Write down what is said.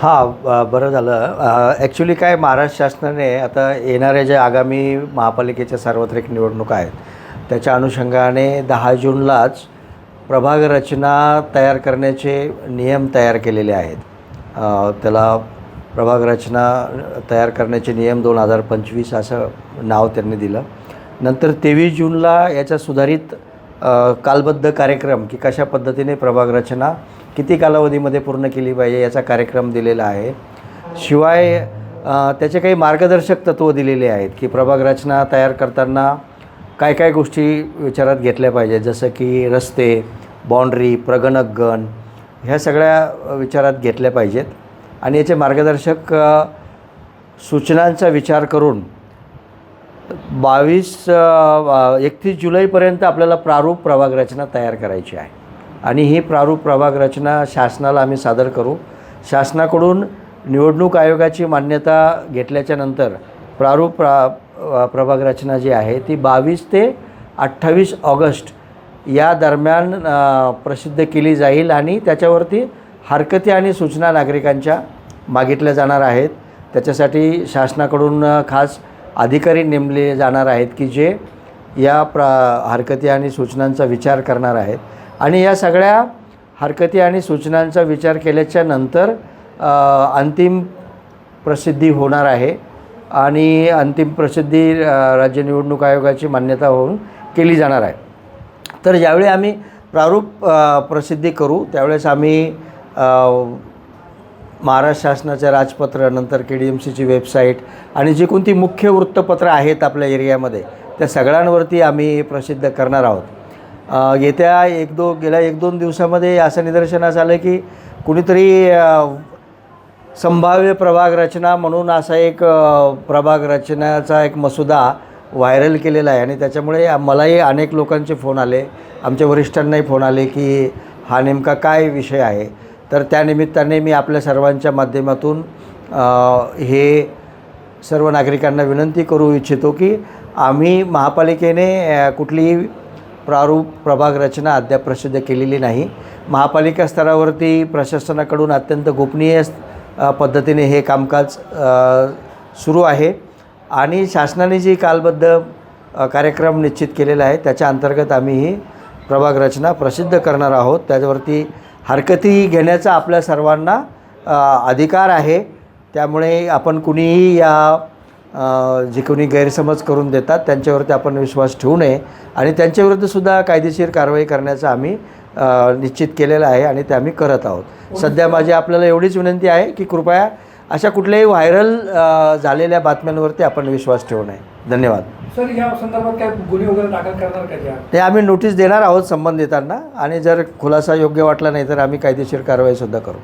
हां ब- बरं झालं. ॲक्च्युली काय महाराष्ट्र शासनाने आता येणाऱ्या ज्या आगामी महापालिकेच्या सार्वत्रिक निवडणुका आहेत त्याच्या अनुषंगाने दहा जूनलाच प्रभाग रचना तयार करण्याचे नियम तयार केलेले आहेत. त्याला प्रभाग रचना तयार करण्याचे नियम दोन हजार पंचवीस असं नाव त्यांनी दिलं. नंतर तेवीस जूनला याच्या सुधारित कालबद्ध कार्यक्रम की कशा पद्धतीने प्रभाग रचना किती कालावधीमध्ये पूर्ण केली पाहिजे याचा कार्यक्रम दिलेला आहे. शिवाय त्याचे काही मार्गदर्शक तत्त्व दिलेले आहेत की प्रभाग रचना तयार करताना काय काय गोष्टी विचारात घेतल्या पाहिजेत जसं की रस्ते बाँड्री प्रगणक गण ह्या सगळ्या विचारात घेतल्या पाहिजेत. आणि याचे मार्गदर्शक सूचनांचा विचार करून बावीस एकतीस जुलैपर्यंत आपल्याला प्रारूप प्रभाग रचना तयार करायची आहे. आणि ही प्रारूप प्रभाग रचना शासनाला आम्ही सादर करू. शासनाकडून निवडणूक आयोगाची मान्यता घेतल्याच्या नंतर प्रारूप प्रा प्रभाग रचना जी आहे ती बावीस ते अठ्ठावीस ऑगस्ट या दरम्यान प्रसिद्ध केली जाईल आणि त्याच्यावरती हरकती आणि सूचना नागरिकांच्या मागितल्या जाणार आहेत. त्याच्यासाठी शासनाकडून खास अधिकारी नेमले जाणार आहेत की जे या प्रा हरकती आणि सूचनांचा विचार करणार आहेत. आणि या सगळ्या हरकती आणि सूचनांचा विचार केल्याच्यानंतर अंतिम प्रसिद्धी होणार आहे. आणि अंतिम प्रसिद्धी राज्य निवडणूक आयोगाची मान्यता होऊन केली जाणार आहे. तर ज्यावेळी आम्ही प्रारूप प्रसिद्धी करू त्यावेळेस आम्ही महाराष्ट्र शासनाचं राजपत्र नंतर के डी एम सीची वेबसाईट आणि जी कोणती मुख्य वृत्तपत्रं आहेत आपल्या एरियामध्ये त्या सगळ्यांवरती आम्ही प्रसिद्ध करणार आहोत. येत्या एक दो गेल्या एक दोन दिवसामध्ये असं निदर्शनास आलं की कुणीतरी संभाव्य प्रभाग रचना म्हणून असा एक प्रभाग रचनाचा एक मसुदा व्हायरल केलेला आहे आणि त्याच्यामुळे मलाही अनेक लोकांचे फोन आले आमच्या वरिष्ठांनाही फोन आले की हा नेमका काय विषय आहे? तर त्यानिमित्ताने मी आपल्या सर्वांच्या माध्यमातून हे सर्व नागरिकांना विनंती करू इच्छितो की आम्ही महापालिकेने कुठलीही प्रारूप प्रभाग रचना अद्याप प्रसिद्ध केलेली नाही. महापालिका स्तरावरती प्रशासनाकडून अत्यंत गोपनीय पद्धतीने हे कामकाज सुरू आहे. आणि शासनाने जी कालबद्ध कार्यक्रम निश्चित केलेला आहे त्याच्या अंतर्गत आम्ही ही प्रभाग रचना प्रसिद्ध करणार आहोत. त्याच्यावरती हरकती घेण्याचा आपल्या सर्वांना अधिकार आहे. त्यामुळे आपण कुणीही या जे कोणी गैरसमज करून देतात त्यांच्यावरती आपण विश्वास ठेवू नये. आणि त्यांच्याविरुद्धसुद्धा कायदेशीर कारवाई करण्याचा आम्ही निश्चित केलेलं आहे आणि ते आम्ही करत आहोत. सध्या माझी आपल्याला एवढीच विनंती आहे की कृपया अशा कुठल्याही व्हायरल झालेल्या बातम्यांवरती आपण विश्वास ठेवू नये. धन्यवाद. सर या संदर्भात काय गुन्हे वगैरे दाखल करणार का ते आम्ही नोटीस देणार आहोत संबंधितांना आणि जर खुलासा योग्य वाटला नाही तर आम्ही कायदेशीर कारवाईसुद्धा करू.